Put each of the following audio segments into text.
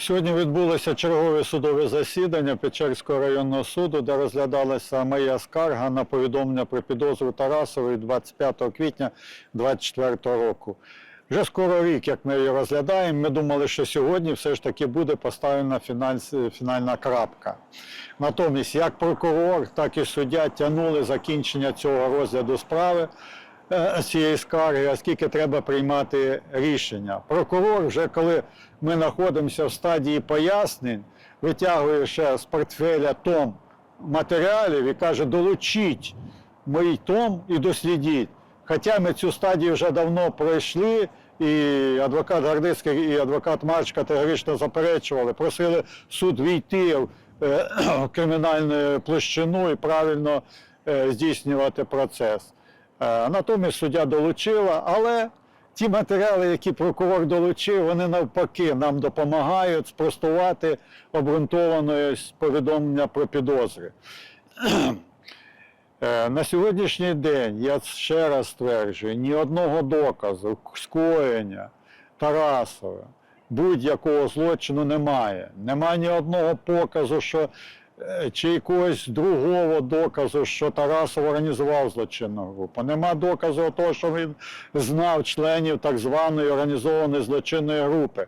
Сьогодні відбулося чергове судове засідання Печерського районного суду, де розглядалася моя скарга на повідомлення про підозру Тарасової 25 квітня 2024 року. Вже скоро рік, як ми її розглядаємо, ми думали, що сьогодні все ж таки буде поставлена фіналь- фінальна крапка. Натомість, як прокурор, так і суддя тягнули закінчення цього розгляду справи е, цієї скарги, оскільки треба приймати рішення. Прокурор, вже коли ми знаходимося в стадії пояснень, витягує ще з портфеля том матеріалів і каже, долучіть мій том і дослідіть. Хоча ми цю стадію вже давно пройшли, і адвокат Гардицький і адвокат Марч категорично заперечували, просили суд війти в е, кримінальну площину і правильно е, здійснювати процес. Е, Натомість суддя долучила, але ті матеріали, які прокурор долучив, вони навпаки нам допомагають спростувати обґрунтоване повідомлення про підозри. Е, На сьогоднішній день я ще раз стверджую, ні одного доказу скоєння Тарасова будь-якого злочину немає. Немає ні одного показу, що чи якогось другого доказу, що Тарасов організував злочинну групу. Нема доказу того, що він знав членів так званої організованої злочинної групи.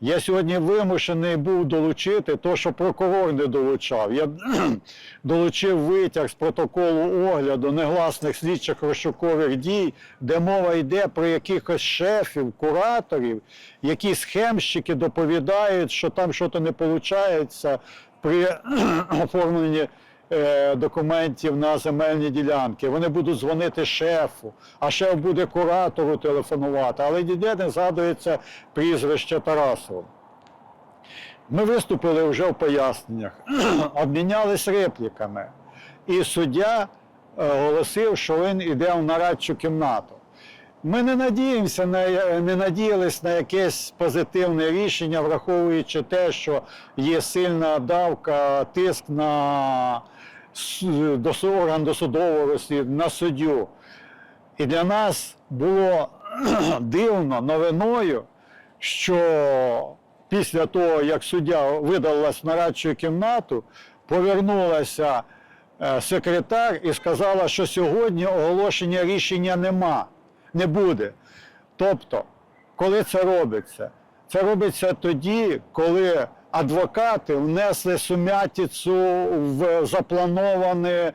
Я сьогодні вимушений був долучити те, що прокурор не долучав. Я долучив витяг з протоколу огляду негласних слідчих розшукових дій, де мова йде про якихось шефів, кураторів, які схемщики доповідають, що там щось не виходить при оформленні е, документів на земельні ділянки. Вони будуть дзвонити шефу, а шеф буде куратору телефонувати, але ніде не згадується прізвище Тарасова. Ми виступили вже в поясненнях, обмінялись репліками. І суддя е, оголосив, що він йде в нарадчу кімнату. Ми не надіємося на не надіялись на якесь позитивне рішення, враховуючи те, що є сильна давка, тиск на орган досудового розслідування, на суддю. І для нас було дивно новиною, що після того, як суддя видалилась в нарадчу кімнату, повернулася е, секретар і сказала, що сьогодні оголошення рішення нема, не буде. Тобто, коли це робиться? Це робиться тоді, коли адвокати внесли сумятицю в заплановане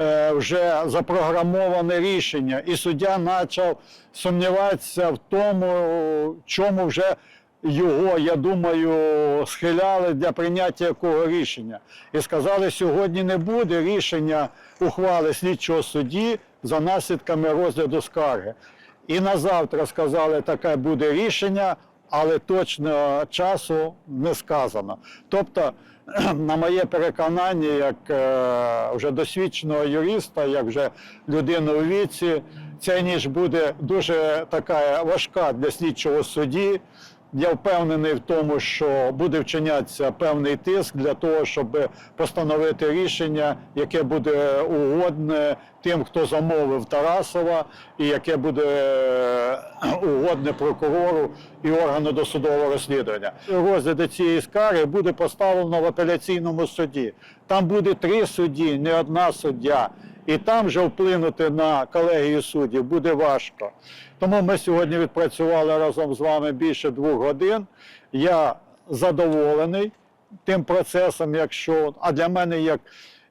е, вже запрограмоване рішення, і суддя почав сумніватися в тому, чому вже його, я думаю, схиляли для прийняття якого рішення. І сказали, сьогодні не буде рішення ухвали слідчого судді за наслідками розгляду скарги. І на завтра сказали, таке буде рішення, але точного часу не сказано. Тобто, на моє переконання, як е, вже досвідченого юриста, як вже людину у віці, ця ніч буде дуже така важка для слідчого судді. Я впевнений в тому, що буде вчинятися певний тиск для того, щоб постановити рішення, яке буде угодне тим, хто замовив Тарасова, і яке буде е, угодне прокурору і органу досудового розслідування. Розгляд цієї скарги буде поставлено в апеляційному суді. Там буде три судді, не одна суддя. І там вже вплинути на колегію суддів буде важко. Тому ми сьогодні відпрацювали разом з вами більше двох годин. Я задоволений тим процесом, якщо а для мене як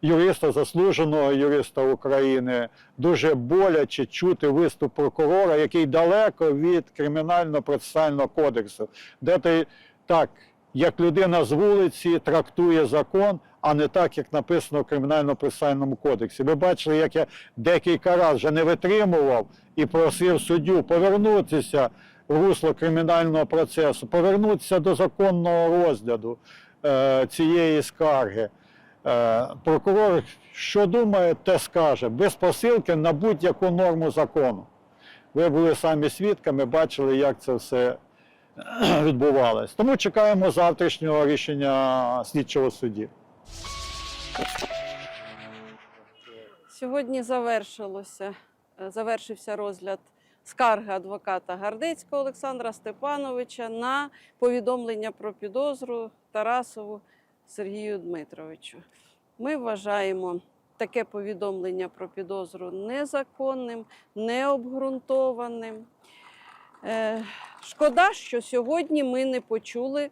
юриста, заслуженого юриста України, дуже боляче чути виступ прокурора, який далеко від кримінально-процесуального кодексу, де ти так, як людина з вулиці трактує закон, а не так, як написано в кримінально-процесуальному кодексі. Ви бачили, як я декілька разів вже не витримував і просив суддю повернутися в русло кримінального процесу, повернутися до законного розгляду е, цієї скарги. Е, прокурор, що думає, те скаже, без посилки на будь-яку норму закону. Ви були самі свідками, бачили, як це все відбувалось. Тому чекаємо завтрашнього рішення слідчого судді. Сьогодні завершилося, е, завершився розгляд скарги адвоката Гардецького Олександра Степановича на повідомлення про підозру Тарасову Сергію Дмитровичу. Ми вважаємо таке повідомлення про підозру незаконним, необґрунтованим. Е, Шкода, що сьогодні ми не почули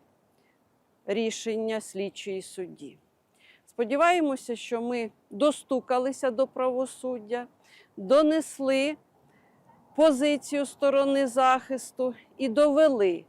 рішення слідчої судді. Сподіваємося, що ми достукалися до правосуддя, донесли позицію сторони захисту і довели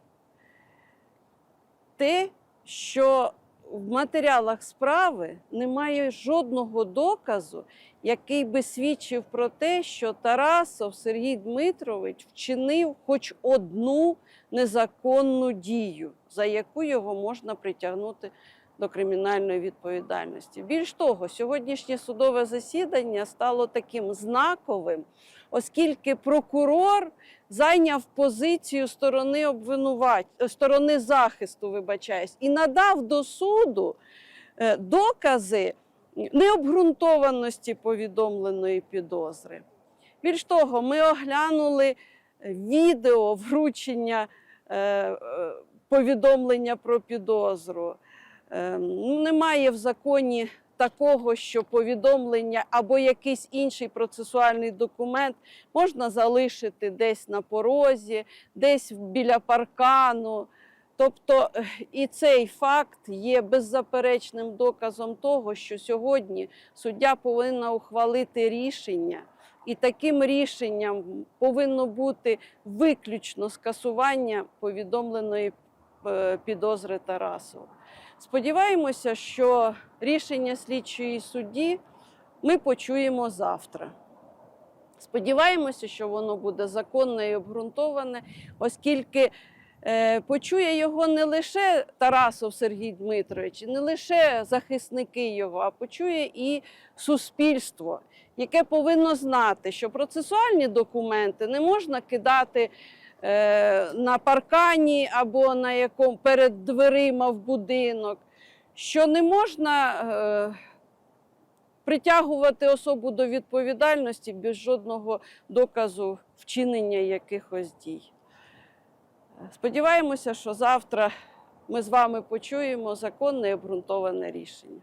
те, що в матеріалах справи немає жодного доказу, який би свідчив про те, що Тарасов Сергій Дмитрович вчинив хоч одну незаконну дію, за яку його можна притягнути до кримінальної відповідальності. Більш того, сьогоднішнє судове засідання стало таким знаковим, оскільки прокурор зайняв позицію сторони обвинувать... сторони захисту, вибачаюсь, і надав до суду е, докази необґрунтованості повідомленої підозри. Більш того, ми оглянули відео вручення е, е, повідомлення про підозру. Е, ну, Немає в законі такого, що повідомлення або якийсь інший процесуальний документ можна залишити десь на порозі, десь біля паркану. Тобто е, і цей факт є беззаперечним доказом того, що сьогодні суддя повинна ухвалити рішення, і таким рішенням повинно бути виключно скасування повідомленої е, підозри Тарасова. Сподіваємося, що рішення слідчої судді ми почуємо завтра. Сподіваємося, що воно буде законне і обґрунтоване, оскільки е, почує його не лише Тарасов Сергій Дмитрович, не лише захисники його, а почує і суспільство, яке повинно знати, що процесуальні документи не можна кидати на паркані або на якому перед дверима в будинок, що не можна. Е, Притягувати особу до відповідальності без жодного доказу вчинення якихось дій. Сподіваємося, що завтра ми з вами почуємо законне і обґрунтоване рішення.